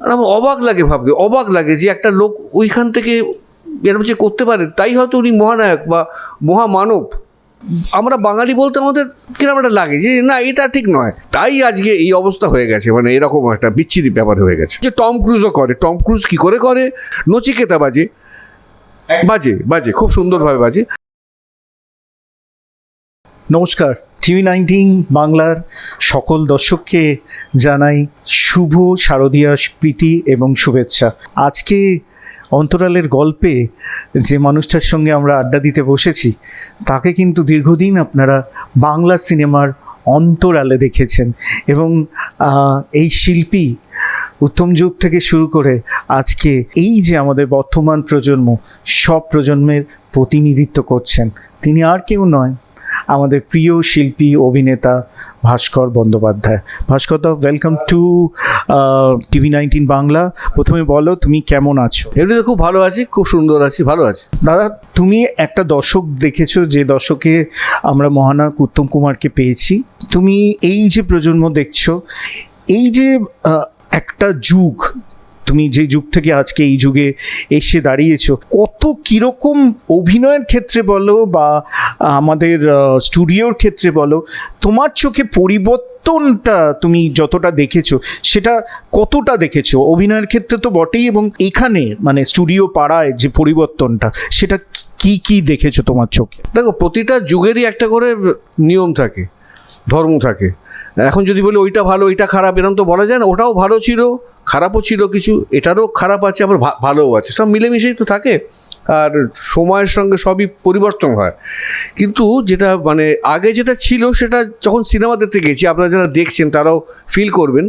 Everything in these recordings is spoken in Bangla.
আর আমার অবাক লাগে ভাবতে, অবাক লাগে যে একটা লোক ওইখান থেকে এরকম যে করতে পারে, তাই হয়তো উনি মহানায়ক বা মহামানব। আমরা বাঙালি বলতে আমাদের কীরকম একটা লাগে যে না, এটা ঠিক নয়। তাই আজকে এই অবস্থা হয়ে গেছে মানে এরকম একটা বিচ্ছিরি ব্যাপার হয়ে গেছে। যে টম ক্রুজও করে, টম ক্রুজ কি করে করে? নচিকেতা বাজে। বাজে বাজে, খুব সুন্দরভাবে বাজে। নমস্কার টিভি নাইনটিন বাংলার সকল দর্শককে জানাই শুভ শারদীয়া প্রীতি এবং শুভেচ্ছা। আজকে অন্তরালের গল্পে যে মানুষটার সঙ্গে আমরা আড্ডা দিতে বসেছি, তাকে কিন্তু দীর্ঘদিন আপনারা বাংলা সিনেমার অন্তরালে দেখেছেন এবং এই শিল্পী উত্তম যুগ থেকে শুরু করে আজকে এই যে আমাদের বর্তমান প্রজন্ম, সব প্রজন্মের প্রতিনিধিত্ব করছেন। তিনি আর কেউ নয় আমাদের প্রিয় শিল্পী অভিনেতা Bhaskar Bandyopadhyay. Bhaskar da welcome to TV nineteen Bangla. প্রথমে বলো তুমি কেমন আছো? এমনিতে খুব ভালো আছি খুব সুন্দর আছি ভালো আছি। দাদা তুমি একটা দর্শক দেখেছ যে দর্শকে আমরা মহানায়ক উত্তম কুমারকে পেয়েছি। তুমি এই যে প্রজন্ম দেখছ এই যে একটা যুগ তুমি যে যুগ থেকে আজকে এই যুগে এসে দাঁড়িয়েছো, কত কীরকম অভিনয়ের ক্ষেত্রে বলো বা আমাদের স্টুডিওর ক্ষেত্রে বলো, তোমার চোখে পরিবর্তনটা তুমি যতটা দেখেছ, সেটা কতটা দেখেছ? অভিনয়ের ক্ষেত্রে তো বটেই এবং এখানে মানে স্টুডিও পাড়ায় যে পরিবর্তনটা, সেটা কি কি দেখেছ তোমার চোখে? দেখো, প্রতিটা যুগেরই একটা করে নিয়ম থাকে, ধর্ম থাকে। এখন যদি বলি ওইটা ভালো, ওইটা খারাপ এরকম তো বলা যায় না, ওটাও ভালো ছিল। খারাপও ছিল কিছু, এটারও খারাপ আছে, আবার ভালোও আছে। সব মিলেমিশেই তো থাকে, আর সময়ের সঙ্গে সবই পরিবর্তন হয়। কিন্তু যেটা মানে আগে যেটা ছিল, সেটা যখন সিনেমা দেখতে গেছি, আপনারা যারা দেখছেন তারাও ফিল করবেন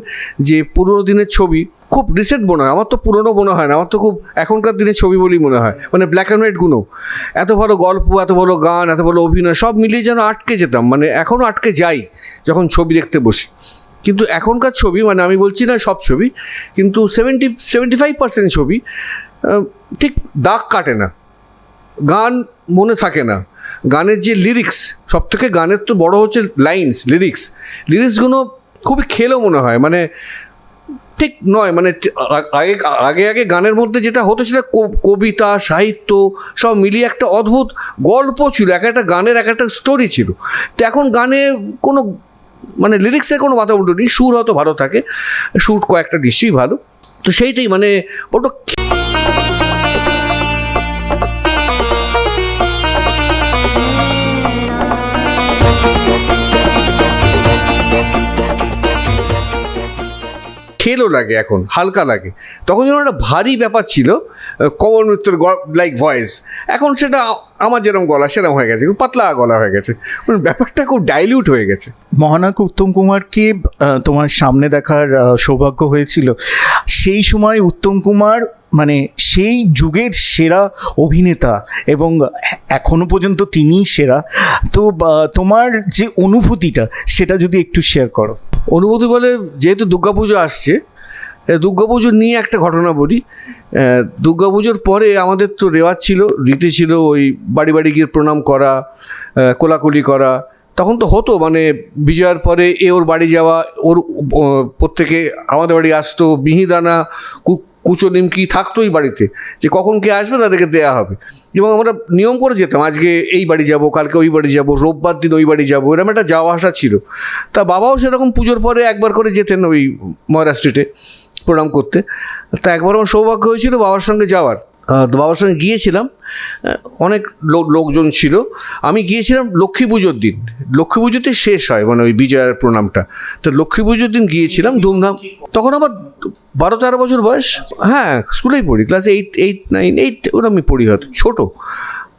যে পুরোনো দিনের ছবি খুব রিসেন্ট মনে হয়। আমার তো পুরনো মনে হয় না, আমার তো খুব এখনকার দিনের ছবি বলেই মনে হয় মানে ব্ল্যাক অ্যান্ড হোয়াইটগুলো এত ভালো গল্প, এত ভালো গান, এত ভালো অভিনয়, সব মিলিয়ে যেন আটকে যেতাম মানে এখনও আটকে যাই যখন ছবি দেখতে বসি। কিন্তু এখনকার ছবি মানে আমি বলছি না সব ছবি, কিন্তু সেভেন্টি সেভেন্টি ফাইভ পার্সেন্ট ছবি ঠিক দাগ কাটে না। গান মনে থাকে না। গানের যে লিরিক্স সব থেকে গানের তো বড় হচ্ছে লাইন্স লিরিক্স লিরিক্সগুলো খুবই খেলো মনে হয় মানে ঠিক নয় মানে আগে আগে আগে গানের মধ্যে যেটা হতো সেটা কবিতা, সাহিত্য, সব মিলিয়ে একটা অদ্ভুত গল্প ছিল, এক একটা গানের এক একটা স্টোরি ছিল। তো এখন গানে কোনো মানে লিরিক্সের কোনো মাথা উল্টো নেই, সুর হয়তো ভালো থাকে, সুর কয়েকটা নিশ্চয়ই ভালো, তো সেইটাই মানে বড় খেলো লাগে এখন, হালকা লাগে। তখন যেন একটা ভারী ব্যাপার ছিল কমন নৃত্যের লাইক ভয়েস এখন সেটা আমার যেরকম গলা সেরকম হয়ে গেছে খুব পাতলা গলা হয়ে গেছে। মানে ব্যাপারটা খুব ডাইলিউট হয়ে গেছে। মহানায়ক উত্তম কুমারকে তোমার সামনে দেখার সৌভাগ্য হয়েছিল। সেই সময় উত্তম কুমার মানে সেই যুগের সেরা অভিনেতা এবং এখনও পর্যন্ত তিনিই সেরা। তো বা, তোমার যে অনুভূতিটা সেটা যদি একটু শেয়ার করো। অনুভূতি বলে যেহেতু দুর্গাপুজো আসছে দুর্গাপুজো নিয়ে একটা ঘটনা বলি। দুর্গাপুজোর পরে আমাদের তো রেওয়াজ ছিল, রীতি ছিল ওই বাড়ি বাড়ি গিয়ে প্রণাম করা কোলাকুলি করা। তখন তো হতো মানে বিজয়ার পরে এ ওর বাড়ি যাওয়া, ওর প্রত্যেকে আমাদের বাড়ি আসতো, মিহিদানা, কু- কুচো নিমকি থাকতোই বাড়িতে, যে কখন কে আসবে তাদেরকে দেওয়া হবে। এবং আমরা নিয়ম করে যেতাম, আজকে এই বাড়ি যাব, কালকে ওই বাড়ি যাব, রোববার দিন ওই বাড়ি যাব, এরকম একটা যাওয়া আসা ছিল। তা বাবাও সেরকম পুজোর পরে একবার করে যেতেন ওই ময়রা স্ট্রিটে প্রণাম করতে। তা একবার আমার সৌভাগ্য হয়েছিল বাবার সঙ্গে যাওয়ার। তো বাবার সঙ্গে গিয়েছিলাম। অনেক লোক লোকজন ছিল। আমি গিয়েছিলাম লক্ষ্মী পুজোর দিন। লক্ষ্মী পুজোতে শেষ হয় মানে ওই বিজয়ার প্রণামটা। তো লক্ষ্মী পুজোর দিন গিয়েছিলাম ধুমধাম। তখন আমার বারো তেরো বছর বয়স। হ্যাঁ স্কুলেই পড়ি class eight eight nine eight ওরা আমি পড়ি হয়তো, ছোটো।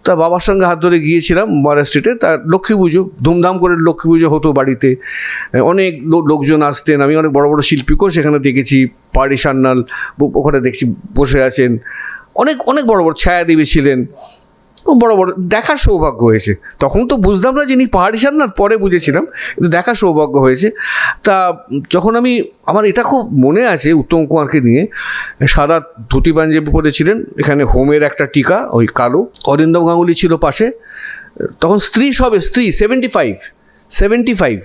তা বাবার সঙ্গে হাত ধরে গিয়েছিলাম মরা স্ট্রিটে তার লক্ষ্মী পুজো, ধুমধাম করে লক্ষ্মী পুজো হতো বাড়িতে। অনেক লোকজন আসতেন। আমি অনেক বড় বড় শিল্পীকেও সেখানে দেখেছি। পাড়ি সান্নাল ওখানে দেখছি বসে আছেন। অনেক অনেক বড় বড় ছায়াদেবী ছিলেন। বড় বড় দেখার সৌভাগ্য হয়েছে। তখন তো বুঝতাম না যিনি পাহাড়ি সান্নাল পরে বুঝেছিলাম কিন্তু দেখার সৌভাগ্য হয়েছে। তা যখন আমি আমার এটা খুব মনে আছে উত্তম কুমারকে নিয়ে সাদা ধুতি পাঞ্জাবি পরেছিলেন এখানে হোমের একটা টিকা ওই কালো অরিন্দম গাঙ্গুলি ছিল পাশে। তখন স্ত্রী সবে স্ত্রী সেভেন্টি ফাইভ সেভেন্টি ফাইভ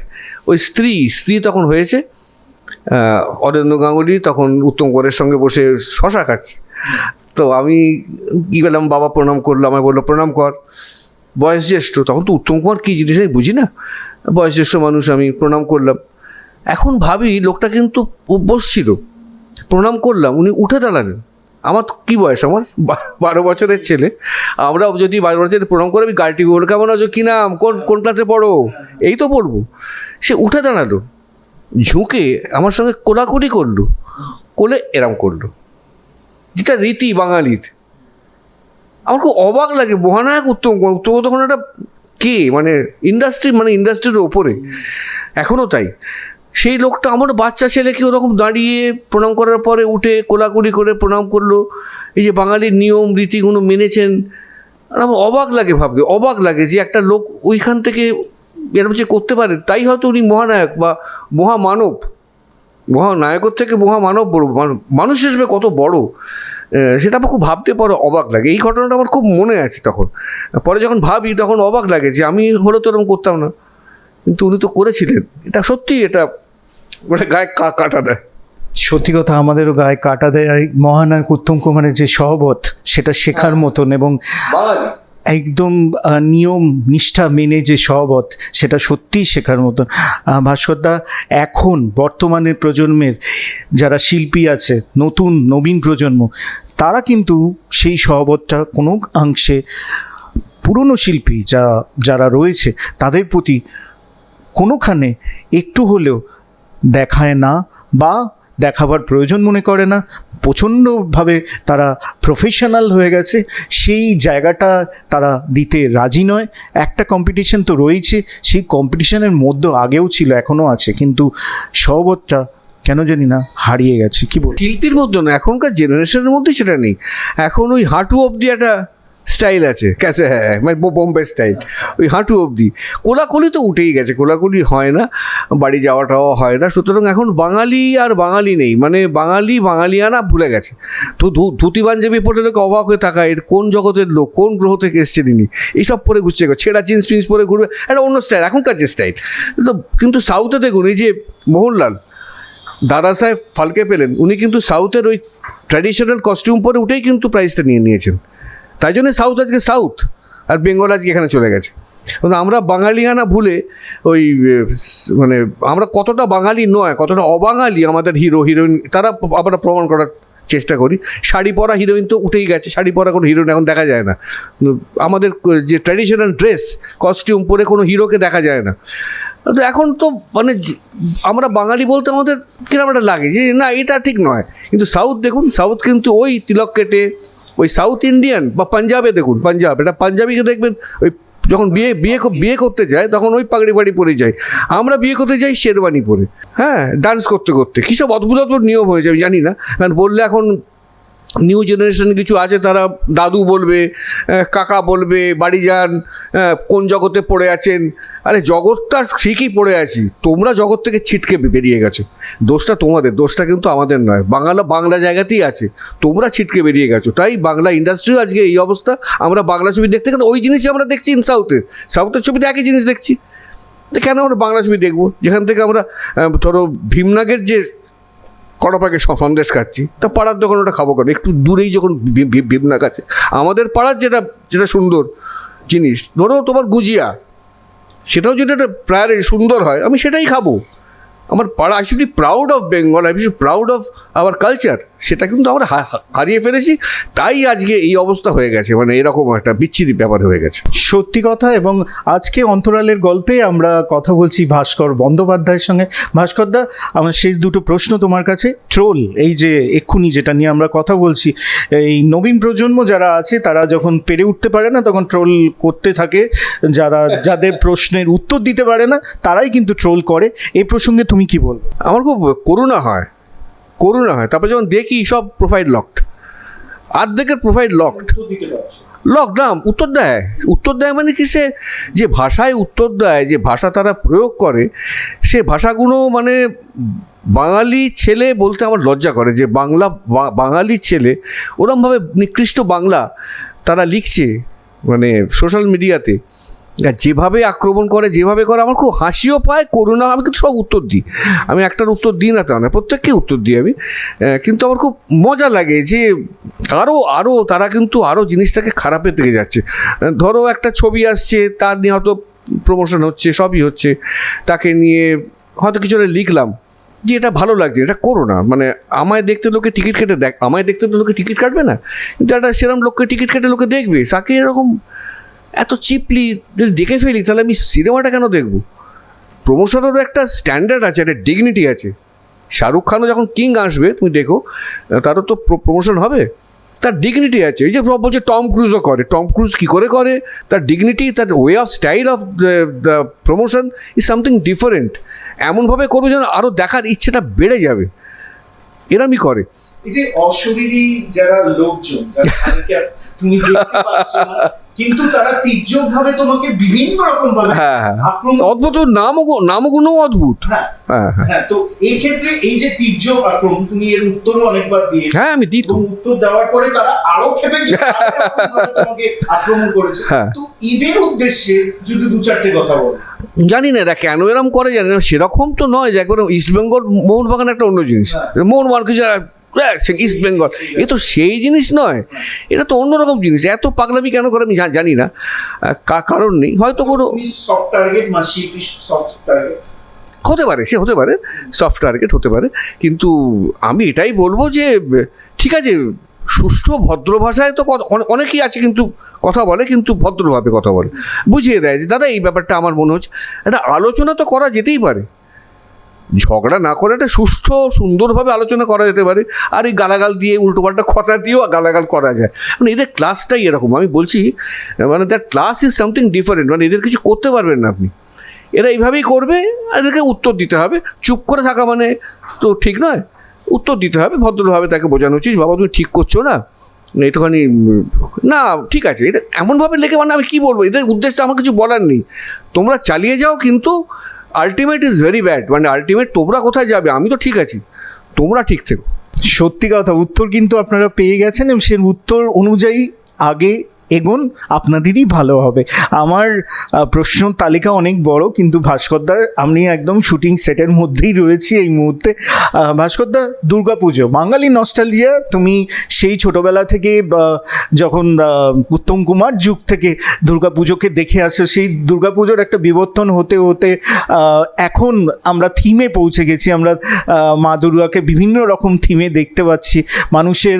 ওই স্ত্রী স্ত্রী তখন হয়েছে। আহ, অরেন্দ্র গাঙ্গুলি তখন উত্তম কুমারের সঙ্গে বসে শশা খাচ্ছে। তো আমি কী করলাম? বাবা প্রণাম করল আমায় বলল, প্রণাম কর। বয়স জ্যেষ্ঠ, তখন তো উত্তম কুমার কী জিনিস আমি বুঝি না। বয়স জ্যেষ্ঠ মানুষ, আমি প্রণাম করলাম। এখন ভাবি, লোকটা কিন্তু বসছিল প্রণাম করলাম, উনি উঠে দাঁড়ালেন। আমার কী বয়স? আমার বারো বছরের ছেলে। আমরা যদি বারো বছরের প্রণাম করে, আমি গাড়িটি বলব কেমন আছো কী নাম? কোন কোন ক্লাসে পড়ো? এই তো পড়ব। সে উঠে দাঁড়াল, ঝুঁকে আমার সঙ্গে কোলাকুলি করল, কোলে এরম করল। যেটা রীতি বাঙালির। আমার খুব অবাক লাগে, মহানায়ক উত্তম কুমার, উত্তম তখন একটা কে? মানে ইন্ডাস্ট্রি মানে ইন্ডাস্ট্রির ওপরে। এখনও তাই। সেই লোকটা আমার বাচ্চা ছেলেকে ওরকম দাঁড়িয়ে প্রণাম করার পরে উঠে কোলাকুলি করে প্রণাম করল। এই যে বাঙালির নিয়ম, রীতিগুলো মেনেছেন। আমার অবাক লাগে ভাবতে অবাক লাগে যে একটা লোক ওইখান থেকে এরকম যে করতে পারে। তাই হয়তো উনি মহানায়ক বা মহামানব। মহানায়কের থেকে মহামানব বড় মানুষ হিসেবে কত বড় সেটা আমার খুব ভাবতে পরে অবাক লাগে। এই ঘটনাটা আমার খুব মনে আছে তখন। পরে যখন ভাবি তখন অবাক লাগে যে আমি হলে তো এরকম করতাম না। কিন্তু উনি তো করেছিলেন। এটা সত্যি এটা মানে গায়ে কা কাটা দেয়। সত্যি কথা আমাদেরও গায়ে কাটা দেয়। মহানায়ক উত্তম কুমারের যে সহবত সেটা শেখার মতন এবং একদম নিয়ম, নিষ্ঠা মেনে যে সহবত, সেটা সত্যিই শেখার মতন। ভাস্করদা এখন বর্তমানে প্রজন্মের যারা শিল্পী আছে, নতুন, নবীন প্রজন্ম, তারা কিন্তু সেই সহবতটা কোনো অংশে পুরনো শিল্পী যা, যারা রয়েছে, তাদের প্রতি কোনোখানে একটু হলেও দেখায় না বা দেখাবার প্রয়োজন মনে করে না। প্রচণ্ডভাবে তারা প্রফেশনাল হয়ে গেছে। সেই জায়গাটা তারা দিতে রাজি নয়। একটা কম্পিটিশন তো রয়েছে। সেই কম্পিটিশনের মধ্যে আগেও ছিল, এখনও আছে। কিন্তু সহবতটা কেন জানি না হারিয়ে গেছে। কি বল শিল্পীর মধ্যে না এখনকার জেনারেশনের মধ্যে সেটা নেই। এখন ওই হাঁটু অবধি একটা স্টাইল আছে, ক্যাসে হ্যাঁ মানে বোম্বে স্টাইল। ওই হাঁটু অবধি। কোলাকুলি তো উঠেই গেছে, কোলাকুলি হয় না, বাড়ি যাওয়াটাও হয় না। সুতরাং এখন বাঙালি আর বাঙালি নেই মানে বাঙালি, বাঙালিয়ানা ভুলে গেছে। তো ধুতি পাঞ্জাবি পরে লোক অবাক হয়ে থাকা এর কোন জগতের লোক, কোন গ্রহ থেকে এসছেন ইনি এইসব পরে ঘুরছে ছেঁড়া জিন্স ফিন্স পরে ঘুরবে, একটা অন্য স্টাইল, এখনকার যে স্টাইল। তো কিন্তু সাউথে দেখুন, এই যে মোহনলাল, দাদা সাহেব ফালকে পেলেন, উনি কিন্তু সাউথের ওই ট্র্যাডিশনাল কস্টিউম পরে উঠেই কিন্তু প্রাইসটা নিয়ে নিয়েছেন। তাই জন্য সাউথ আজকে সাউথ আর বেঙ্গল আজকে এখানে চলে গেছে। আমরা বাঙালিয়ানা ভুলে ওই মানে আমরা কতটা বাঙালি নয়, কতটা অবাঙালি আমাদের হিরো হিরোইন তারা আমরা প্রমাণ করার চেষ্টা করি। শাড়ি পরা হিরোইন তো উঠেই গেছে, শাড়ি পরা কোনো হিরোইন এখন দেখা যায় না। আমাদের যে ট্র্যাডিশনাল ড্রেস কস্টিউম পরে কোনো হিরোকে দেখা যায় না। তো এখন তো মানে আমরা বাঙালি বলতে আমাদের কীরকম একটা লাগে যে, না, এটা ঠিক নয়। কিন্তু সাউথ দেখুন সাউথ কিন্তু ওই তিলক কেটে ওই সাউথ ইন্ডিয়ান বা পাঞ্জাবে দেখুন পাঞ্জাব এটা পাঞ্জাবিকে দেখবেন, ওই যখন বিয়ে বিয়ে বিয়ে করতে যায়, তখন ওই পাগড়ি পাড়ি পরে যায়। আমরা বিয়ে করতে যাই শেরওয়ানি পরে। হ্যাঁ ডান্স করতে করতে। কী সব অদ্ভুত অদ্ভুত নিয়ম হয়েছে, আমি জানি না। কারণ বললে এখন নিউ জেনারেশন কিছু আছে, তারা দাদু বলবে কাকা বলবে, বাড়ি যান কোন জগতে পড়ে আছেন? আরে জগৎটা ঠিকই পড়ে আছি, তোমরা জগৎ থেকে ছিটকে বেরিয়ে গেছো। দোষটা তোমাদের, দোষটা কিন্তু আমাদের নয়, বাংলা বাংলা জায়গাতেই আছে, তোমরা ছিটকে বেরিয়ে গেছো। তাই বাংলা ইন্ডাস্ট্রিও আজকে এই অবস্থা, আমরা বাংলা ছবি দেখতে গেলে ওই জিনিসই আমরা দেখছি ইন সাউথে সাউথের ছবিতে একই জিনিস দেখছি। কেন আমরা বাংলা ছবি দেখব? যেখান থেকে আমরা ধরো, ভীমনাগের যে কড়াপাকে সন্দেশ খাচ্ছি। তা পাড়ার দোকান ওটা খাব কেন? একটু দূরেই যখন ভি- ভি- ভীমনা কাছে আমাদের পাড়ার যেটা যেটা সুন্দর জিনিস, ধরো তোমার গুজিয়া, সেটাও যদি একটা প্রায় সুন্দর হয়, আমি সেটাই খাব। আমার পাড়া I should be proud of Bengal I should proud of our culture সেটা কিন্তু আমরা হারিয়ে ফেলেছি, তাই আজকে এই অবস্থা হয়ে গেছে। মানে এরকম একটা বিচ্ছিরি ব্যাপার হয়ে গেছে। সত্যি কথা এবং আজকে অন্তরালের গল্পে আমরা কথা বলছি ভাস্কর বন্দ্যোপাধ্যায়ের সঙ্গে। ভাস্করদা আমার শেষ দুটো প্রশ্ন তোমার কাছে। ট্রোল এই যে এক্ষুনি যেটা নিয়ে আমরা কথা বলছি, এই নবীন প্রজন্ম যারা আছে, তারা যখন পেরে উঠতে পারে না, তখন ট্রোল করতে থাকে। যারা, যাদের প্রশ্নের উত্তর দিতে পারে না, তারাই কিন্তু ট্রোল করে। এই প্রসঙ্গে তুমি কি বলবে? আমার খুব করুণা হয় করুণা হয়। তারপর যখন দেখি সব প্রোফাইল লকড আর্ধেকের প্রোফাইল লকড লক না। উত্তর দেয়। উত্তর দেয় মানে কি সে যে ভাষায় উত্তর দেয় যে ভাষা তারা প্রয়োগ করে সে ভাষাগুলো মানে বাঙালি ছেলে বলতে আমার লজ্জা করে যে বাংলা বাঙালি ছেলে ওরমভাবে নিকৃষ্ট বাংলা তারা লিখছে মানে সোশ্যাল মিডিয়াতে যেভাবে আক্রমণ করে, যেভাবে করে, আমার খুব হাসিও পায় করুণা আমি কিন্তু সব উত্তর দিই। আমি একটার উত্তর দিই না তা না, প্রত্যেককে উত্তর দিই আমি। কিন্তু আমার খুব মজা লাগে যে আরও আরও তারা কিন্তু আরও জিনিসটাকে খারাপের দিকে যাচ্ছে। ধরো একটা ছবি আসছে, তার নিয়ে হয়তো প্রমোশন হচ্ছে, সবই হচ্ছে। তাকে নিয়ে হয়তো কিছু লিখলাম, যে এটা ভালো লাগছে, এটা করো না। মানে আমায় দেখতে লোকে টিকিট কেটে দেখ, আমায় দেখতে তো লোকে টিকিট কাটবে না। কিন্তু একটা সেরকম লোককে টিকিট কেটে লোকে দেখবে, তাকে এরকম এত চিপলি যদি দেখে ফেলি তাহলে আমি সিনেমাটা কেন দেখব? প্রমোশনেরও একটা স্ট্যান্ডার্ড আছে একটা ডিগনিটি আছে। শাহরুখ খানও যখন কিং আসবে তুমি দেখো তারও তো প্রমোশন হবে। তার ডিগনিটি আছে। এই যে সব বলছে টম ক্রুজও করে। টম ক্রুজ কী করে করে? তার ডিগনিটি তার way of style of the promotion is something different এমনভাবে করবে যেন আরও দেখার ইচ্ছেটা বেড়ে যাবে। এরমই করে। এই যে অশরীরী যারা লোকজন তুমি দেখতে পাচ্ছ না কিন্তু তারা তীর্যক ভাবে তোমাকে বিভিন্ন রকম ভাবে হ্যাঁ হ্যাঁ। অদ্ভুত ওর নামও গো- নামগুণও অদ্ভুত। হ্যাঁ হ্যাঁ হ্যাঁ। হ্যাঁ তো এই ক্ষেত্রে এই যে তীর্যক আক্রমণ তুমি এর উত্তরও অনেকবার দিয়েছ হ্যাঁ আমি দিই তো উত্তর দেওয়ার পরে তারা আরও খেপে তোমাকে আক্রমণ করেছে। হ্যাঁ। তো ঈদের উদ্দেশ্যে যদি দু চারটে কথা বলো। জানি না এরা কেন এরম করে জানি না সেরকম তো নয় যে একবার ইস্টবেঙ্গল মোহনবাগান একটা অন্য জিনিস। হ্যাঁ। মোহনবাগান কিছু ইস্ট বেঙ্গল এ তো সেই জিনিস নয়। এটা তো অন্যরকম জিনিস। এত পাগলামি কেন করে আমি জানি না। কা- কারণ নেই। হয়তো কোনো তুমি সফট টার্গেট মাসি সফট টার্গেট হতে পারে সে হতে পারে। সফট টার্গেট হতে পারে। কিন্তু আমি এটাই বলব যে ঠিক আছে সুষ্ঠু ভদ্র ভাষায় তো অনেকেই আছে কিন্তু কথা বলে কিন্তু ভদ্রভাবে কথা বলে। বুঝিয়ে দেয় যে দাদা এই ব্যাপারটা আমার মনে হচ্ছে। একটা আলোচনা তো করা যেতেই পারে। ঝগড়া না করে একটা সুষ্ঠু, সুন্দরভাবে আলোচনা করা যেতে পারে। আর এই গালাগাল দিয়ে উল্টোপাল্টা কথা দিয়েও গালাগাল করা যায়। মানে এদের ক্লাসটাই এরকম। আমি বলছি মানে that class is something different মানে এদের কিছু করতে পারবেন না আপনি। এরা এইভাবেই করবে, আর এদেরকে উত্তর দিতে হবে। চুপ করে থাকা মানে তো ঠিক নয়। উত্তর দিতে হবে, ভদ্রভাবে তাকে বোঝানো উচিত। বাবা, তুমি ঠিক করছ না? একটুখানি, না, ঠিক আছে। এটা এমনভাবে লেখে মানে আমি কী বলব? এদের উদ্দেশ্যে আমার কিছু বলার নেই। তোমরা চালিয়ে যাও কিন্তু আলটিমেট ইজ ভেরি ব্যাড মানে আলটিমেট তোমরা কোথায় যাবে? আমি তো ঠিক আছি। তোমরা ঠিক থেকো। সত্যি কথা, উত্তর কিন্তু আপনারা পেয়ে গেছেন এবং সেই উত্তর অনুযায়ী আগে এগোন আপনাদেরই ভালো হবে। আমার প্রশ্ন তালিকা অনেক বড়, কিন্তু ভাস্করদা আমি একদম শুটিং সেটের মধ্যেই রয়েছি এই মুহূর্তে। ভাস্করদা দুর্গাপুজো বাঙালি নস্টালজিয়া তুমি সেই ছোটবেলা থেকে যখন উত্তম কুমার যুগ থেকে দুর্গাপুজোকে দেখে আসো, সেই দুর্গাপুজোর একটা বিবর্তন হতে হতে এখন আমরা থিমে পৌঁছে গেছি। আমরা মা দুর্গাকে বিভিন্ন রকম থিমে দেখতে পাচ্ছি। মানুষের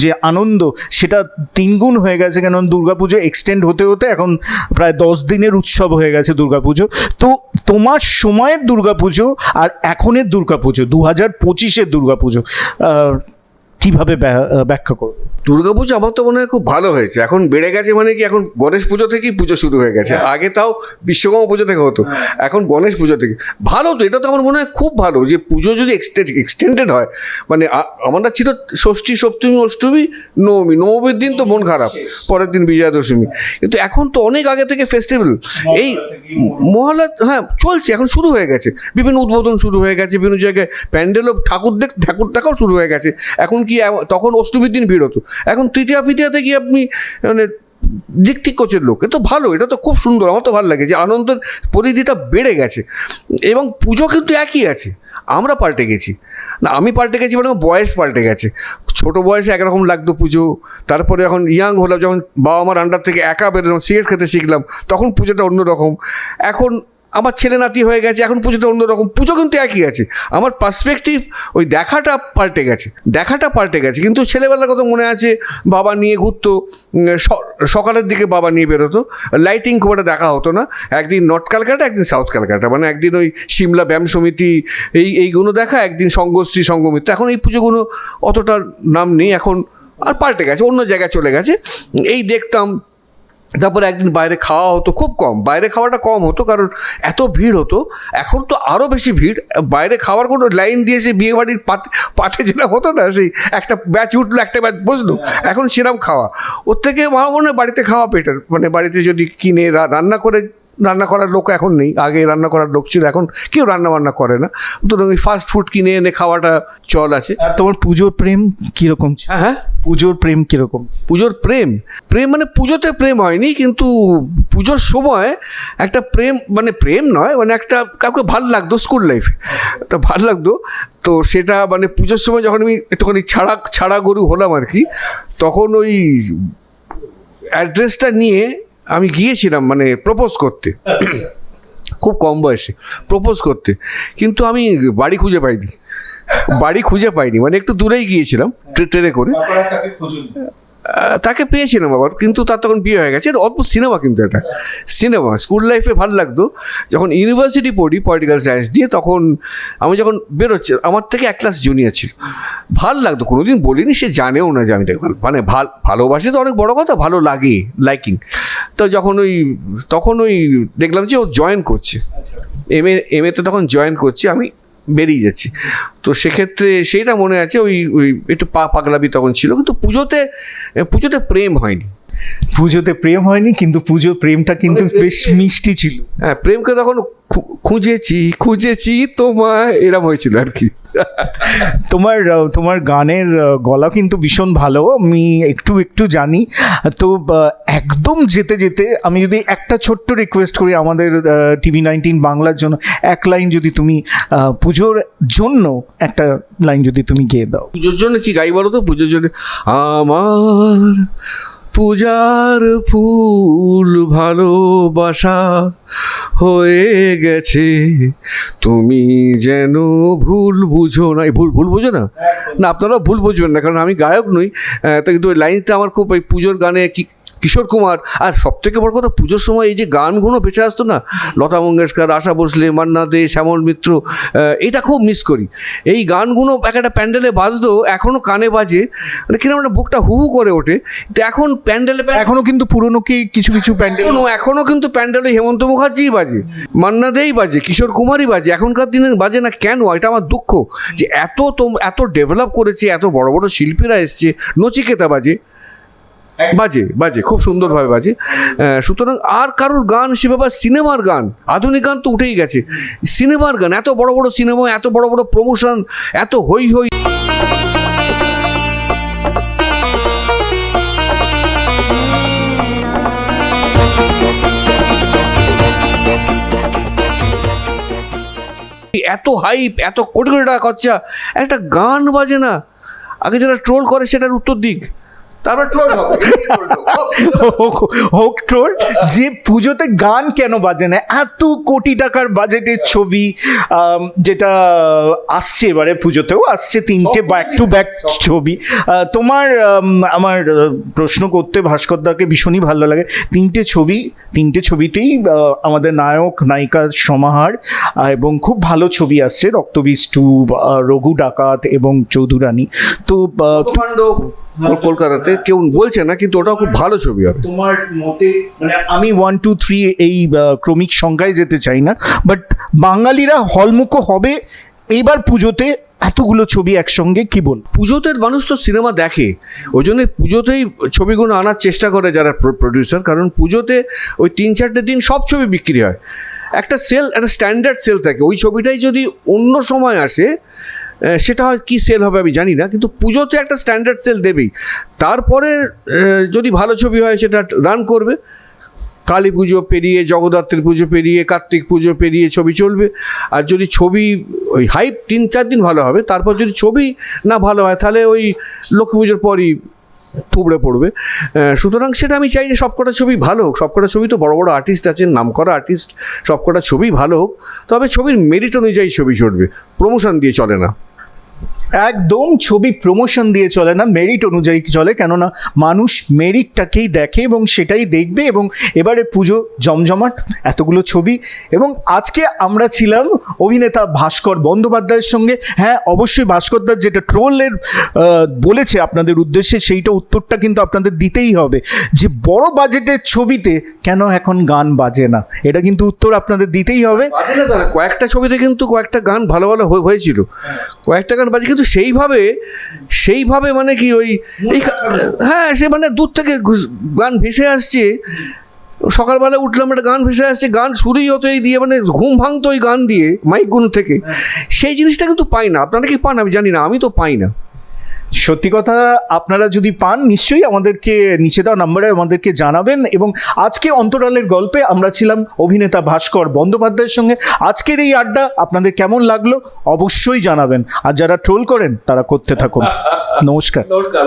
যে আনন্দ, সেটা তিনগুণ হয়ে গেছে। কেন? দুর্গাপুজো এক্সটেন্ড হতে হতে এখন প্রায় দশ দিনের উৎসব হয়ে গেছে দুর্গাপুজো। তো তোমার সময়ের দুর্গাপুজো আর এখনের দুর্গাপুজো দু হাজার পঁচিশের দুর্গাপুজো কীভাবে ব্যাখ্যা করবে? দুর্গাপুজো আমার তো মনে হয় খুব ভালো হয়েছে। এখন বেড়ে গেছে মানে কি এখন গণেশ পুজো থেকেই পুজো শুরু হয়ে গেছে। আগে তাও বিশ্বকর্মা পুজো থেকে হতো এখন গণেশ পুজো থেকে। ভালো তো এটা তো আমার মনে হয় খুব ভালো যে পুজো যদি এক্সটেন্ড এক্সটেন্ডেড হয় মানে আমাদের ছিল ষষ্ঠী সপ্তমী অষ্টমী নবমী। নবমীর দিন তো মন খারাপ পরের দিন বিজয়া দশমী কিন্তু এখন তো অনেক আগে থেকে ফেস্টিভ্যাল এই মহলা হ্যাঁ চলছে এখন শুরু হয়ে গেছে। বিভিন্ন উদ্বোধন শুরু হয়ে গেছে বিভিন্ন জায়গায় প্যান্ডেলও ঠাকুর দেখ ঠাকুর দেখাও শুরু হয়ে গেছে। এখন কি তখন অষ্টমীর দিন ভিড় হতো এখন তৃতীয়া ফিতীয়াতে কি আপনি মানে দিক ঠিক করছেন লোক? এ তো ভালো, এটা তো খুব সুন্দর, আমার তো ভালো লাগে যে আনন্দের পরিধিটা বেড়ে গেছে। এবং পুজো কিন্তু একই আছে, আমরা পাল্টে গেছি। না, আমি পাল্টে গেছি মানে বয়স পাল্টে গেছে। ছোট বয়সে একরকম লাগতো পুজো, তারপরে এখন ইয়াং হলাম, যখন বাবা মার আন্ডার থেকে একা বেরোলাম, সিগারেট খেতে শিখলাম, তখন পুজোটা অন্যরকম। এখন আমার ছেলে নাতি হয়ে গেছে, এখন পুজোটা অন্যরকম। পুজো কিন্তু একই আছে। আমার পার্সপেক্টিভ ওই দেখাটা পাল্টে গেছে। দেখাটা পাল্টে গেছে। কিন্তু ছেলেবেলার কথা মনে আছে, বাবা নিয়ে ঘুরতো সকালের দিকে বাবা নিয়ে বেরোতো। লাইটিং খুব একটা দেখা হতো না। একদিন নর্থ ক্যালকাটা একদিন সাউথ ক্যালকাটা মানে একদিন ওই সিমলা ব্যায়াম সমিতি এই, এইগুলো দেখা, একদিন সঙ্গশ্রী সঙ্গমিত্র এখন এই পুজোগুলো অতটা নাম নেই। এখন আর পাল্টে গেছে, অন্য জায়গায় চলে গেছে। এই দেখতাম তারপরে একদিন বাইরে খাওয়া হতো খুব কম। বাইরে খাওয়াটা কম হতো কারণ এত ভিড় হতো। এখন তো আরও বেশি ভিড়। বাইরে খাওয়ার কোনো লাইন দিয়ে সেই বিয়ে বাড়ির পাতে পাতে যেটা হতো না সেই একটা ব্যাচ উঠল একটা ব্যাচ বসল। এখন সেরাম খাওয়া। ওর থেকে আমার মনে হয় বাড়িতে খাওয়া বেটার মানে বাড়িতে যদি কিনে রান্না করে রান্না করার লোক এখন নেই। আগে রান্না করার লোক ছিল এখন কেউ রান্না বান্না করে না। সুতরাং ওই ফাস্ট ফুড কিনে এনে খাওয়াটা চল আছে। আর তোমার পুজোর প্রেম কীরকম? হ্যাঁ হ্যাঁ। পুজোর প্রেম কীরকম? পুজোর প্রেম? প্রেম মানে পুজোতে প্রেম হয়নি কিন্তু পুজোর সময় একটা প্রেম মানে প্রেম নয় মানে একটা কাউকে ভালো লাগতো স্কুল লাইফে তো ভালো লাগতো তো সেটা মানে পুজোর সময় যখন আমি একটুখানি ছাড়া ছাড়া গরু হলাম আর কি তখন ওই অ্যাড্রেসটা নিয়ে আমি গিয়েছিলাম মানে প্রপোজ করতে। খুব কম বয়সে প্রপোজ করতে। কিন্তু আমি বাড়ি খুঁজে পাইনি। বাড়ি খুঁজে পাইনি। মানে একটু দূরেই গিয়েছিলাম ট্রে- ট্রেনে করে। তাকে পেয়েছিলাম আবার কিন্তু তার তখন বিয়ে হয়ে গেছে। অদ্ভুত সিনেমা কিন্তু এটা। সিনেমা স্কুল লাইফে ভালো লাগতো। যখন ইউনিভার্সিটি পড়ি পলিটিক্যাল সায়েন্স দিয়ে তখন আমি যখন বেরোচ্ছি আমার থেকে এক ক্লাস জুনিয়র ছিল। ভালো লাগতো কোনোদিন বলিনি সে জানেও না যে আমি মানে ভালো ভালোবাসে তো অনেক বড় কথা ভালো লাগে লাইকিং তো যখন ওই তখন ওই দেখলাম যে ও জয়েন করছে। এম এ এম এতে তখন জয়েন করছে আমি বেরিয়ে যাচ্ছে। তো সেক্ষেত্রে সেইটা মনে আছে, ওই ওই একটু পা পাগলাবি তখন ছিল। কিন্তু পুজোতে পুজোতে প্রেম হয়নি। পুজোতে প্রেম হয়নি কিন্তু পুজোর প্রেমটা কিন্তু বেশ মিষ্টি ছিল। হ্যাঁ প্রেমকে তখন খুঁজেছি খুঁজেছি তোমার এরম হয়েছিল আর কি। তোমার তোমার গানের গলা কিন্তু ভীষণ ভালো আমি একটু একটু জানি। তো একদম যেতে যেতে আমি যদি একটা ছোট্ট রিকোয়েস্ট করি আমাদের টিভি নাইনটিন বাংলার জন্য এক লাইন যদি তুমি পুজোর জন্য একটা লাইন যদি তুমি গেয়ে দাও। পুজোর জন্য কি গাই বলো তো? পুজোর জন্য আমার পূজার ফুল ভালোবাসা হয়ে গেছে। তুমি যেন ভুল বুঝো না। ভুল ভুল বুঝো না? না আপনারা ভুল বুঝবেন না, কারণ আমি গায়ক নই তা কিন্তু ওই লাইনটা আমার খুব ওই পুজোর গানে কি কিশোর কুমার। আর সব থেকে বড় কথা পুজোর সময় এই যে গানগুলো পেছে আসতো না লতা মঙ্গেশকর আশা ভোসলে মান্না দে শ্যামল মিত্র এটা খুব মিস করি। এই গানগুলো এক একটা প্যান্ডেলে বাজতো এখনও কানে বাজে মানে কীরকম একটা বুকটা হু হু করে ওঠে। তো এখন প্যান্ডেলে এখনও কিন্তু পুরনো কি কিছু কিছু প্যান্ডেল এখনও এখনও কিন্তু প্যান্ডেলে হেমন্ত মুখার্জিই বাজে মান্না দেই বাজে কিশোর কুমারই বাজে এখনকার দিনে বাজে না কেন? এটা আমার দুঃখ যে এত তো এত ডেভেলপ করেছে এত বড় বড় শিল্পীরা এসছে নচিকেতা বাজে। বাজে বাজে, খুব সুন্দরভাবে বাজে। সুতরাং আর কারোর গান সেভাবে বা সিনেমার গান, আধুনিক গান তো উঠেই গেছে। সিনেমার গান, এত বড় বড় সিনেমা, এত বড় বড় প্রমোশন এত হই হই এত হাইপ এত কোটি কোটি টাকা খরচা, একটা গান বাজে না। আগে যারা ট্রোল করে সেটার উত্তর দিক। তারপর ট্রোল হবে হোক ট্রোল যে পুজোতে গান কেন বাজে না এত কোটি টাকার বাজেটের ছবি যেটা আসছে এবারে পুজোতেও আসছে তিনটে ব্যাক টু ব্যাক ছবি তোমার আমার প্রশ্ন করতে ভাস্করদাকে ভীষণই ভালো লাগে। তিনটে ছবি তিনটে ছবিতেই আমাদের নায়ক নায়িকার সমাহার এবং খুব ভালো ছবি আসছে রক্তবীজ টু রঘু ডাকাত এবং চৌধুরানী। তো কলকাতাতে কেউ বলছে না কিন্তু ওটাও খুব ভালো ছবি হবে। তোমার মতে মানে আমি ওয়ান টু থ্রি এই ক্রমিক সংখ্যায় যেতে চাই না বাট বাঙালিরা হলমুখো হবে এইবার পুজোতে এতগুলো ছবি একসঙ্গে কি বল? পুজোতে মানুষ তো সিনেমা দেখে ওই জন্য পুজোতেই ছবিগুলো আনার চেষ্টা করে যারা প্রডিউসার কারণ পুজোতে ওই তিন চারটে দিন সব ছবি বিক্রি হয়। একটা সেল একটা স্ট্যান্ডার্ড সেল থাকে ওই ছবিটাই যদি অন্য সময় আসে সেটা হয় কী সেল হবে আমি জানি না, কিন্তু পুজোতে একটা স্ট্যান্ডার্ড সেল দেবেই। তারপরে যদি ভালো ছবি হয় সেটা রান করবে। কালী পুজো পেরিয়ে জগদ্ধাত্রী পুজো পেরিয়ে, কার্তিক পুজো পেরিয়ে ছবি চলবে। আর যদি ছবি, ওই হাইপ তিন চার দিন ভালো হবে, তারপর যদি ছবি না ভালো হয়, তাহলে ওই লক্ষ্মী পুজোর পরই থুবড়ে পড়বে। সুতরাং সেটা আমি চাই যে সবকটা ছবি ভালো হোক। সবকটা ছবি তো বড় বড় আর্টিস্ট আছেন নামকরা আর্টিস্ট সবকটা ছবি ভালো হোক। তবে ছবির মেরিট অনুযায়ী ছবি চড়বে। প্রমোশন দিয়ে চলে না। একদম ছবি প্রমোশন দিয়ে চলে না মেরিট অনুযায়ী চলে, কেননা মানুষ মেরিটটাকেই দেখে এবং সেটাই দেখবে এবং এবারে পুজো জমজমাট, এতগুলো ছবি এবং আজকে আমরা ছিলাম অভিনেতা ভাস্কর বন্দ্যোপাধ্যায়ের সঙ্গে। হ্যাঁ অবশ্যই ভাস্করদার যেটা ট্রোলের বলেছে আপনাদের উদ্দেশ্যে, সেইটা উত্তরটা কিন্তু আপনাদের দিতেই হবে। যে বড় বাজেটের ছবিতে কেন এখন গান বাজে না? এটা কিন্তু উত্তর আপনাদের দিতেই হবে। কয়েকটা ছবিতে কিন্তু কয়েকটা গান ভালো ভালো হয়ে- হয়েছিল। কয়েকটা গান বাজে কিন্তু সেইভাবে সেইভাবে মানে কি ওই হ্যাঁ সে মানে দূর থেকে গান ভেসে আসছে। সকালবেলা উঠলাম একটা গান ভেসে আসছে গান শুরুই হতো এই দিয়ে মানে ঘুম ভাঙতো ওই গান দিয়ে মাইকগুলো থেকে। সেই জিনিসটা কিন্তু পাই না। আপনারা কি পান? আমি জানি না আমি তো পাই না। সত্যি কথা আপনারা যদি পান নিশ্চয়ই আমাদেরকে নিচে দেওয়া নাম্বারে আমাদেরকে জানাবেন এবং আজকে অন্তরালের গল্পে আমরা ছিলাম অভিনেতা ভাস্কর বন্দ্যোপাধ্যায়ের সঙ্গে। আজকের এই আড্ডা আপনাদের কেমন লাগল অবশ্যই জানাবেন। আর যারা ট্রোল করেন তারা করতে থাকুন। নমস্কার। নমস্কার